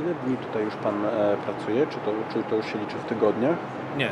Ile dni tutaj już Pan e, pracuje? Czy to, czy to już się liczy w tygodniach? Nie,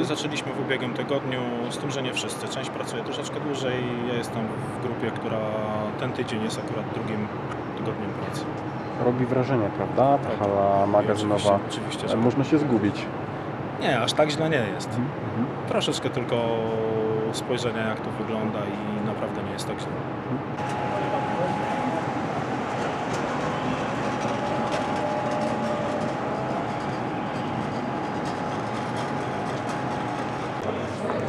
e, zaczęliśmy w ubiegłym tygodniu, z tym, że nie wszyscy. Część pracuje troszeczkę dłużej. Ja jestem w grupie, która ten tydzień jest akurat drugim tygodniem pracy. Robi wrażenie, prawda? Ta Tak. hala magazynowa. Oczywiście, oczywiście E, że Można się zgubić. nie, aż tak źle nie jest. Mhm. Troszeczkę tylko spojrzenia, jak to wygląda i naprawdę nie jest tak źle.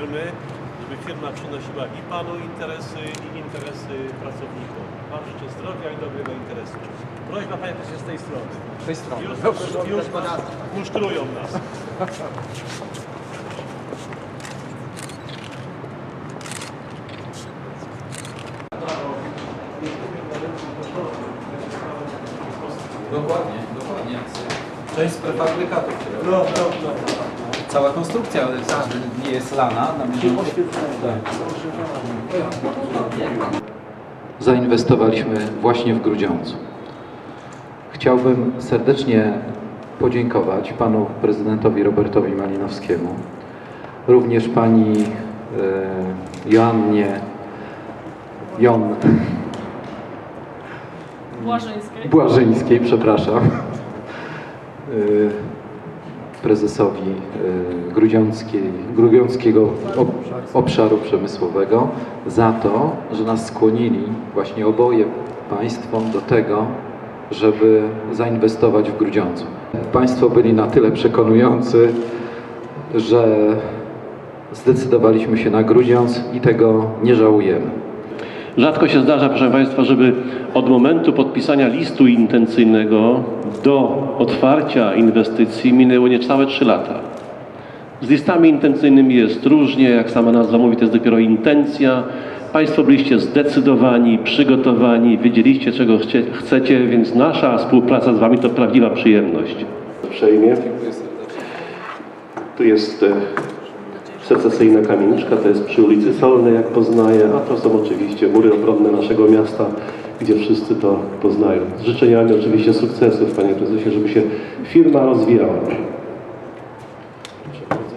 firmy, żeby firma przynosiła i Panu interesy, i interesy pracowników. Pan życzę zdrowia i dobrego interesu. Prośba Panie też jest z tej strony. Z tej strony. Już, już musztrują nas. Dokładnie, dokładnie. Część z prefabrykatów. No, no, no. Cała konstrukcja jest, nie jest lana. Tak. Zainwestowaliśmy właśnie w Grudziądzu. Chciałbym serdecznie podziękować panu prezydentowi Robertowi Malinowskiemu, również pani e, Joannie Jon Błażeńskiej. Błażyńskiej, przepraszam, y, prezesowi Grudziąckiej, Grudziąckiego Ob- Obszaru Przemysłowego za to, że nas skłonili właśnie oboje państwom do tego, żeby zainwestować w Grudziądzu. Państwo byli na tyle przekonujący, że zdecydowaliśmy się na Grudziądz i tego nie żałujemy. Rzadko się zdarza, proszę Państwa, żeby od momentu podpisania listu intencyjnego do otwarcia inwestycji minęło niecałe 3 lata. Z listami intencyjnymi jest różnie, jak sama nazwa mówi, to jest dopiero intencja. Państwo byliście zdecydowani, przygotowani, wiedzieliście czego chcie, chcecie, więc nasza współpraca z Wami to prawdziwa przyjemność. uprzejmie. Tu jest e, Secesyjna kamieniczka to jest przy ulicy Solnej, jak poznaję, a to są oczywiście mury obronne naszego miasta, gdzie wszyscy to poznają. Z życzeniami oczywiście sukcesów, panie prezesie, żeby się firma rozwijała. Proszę bardzo.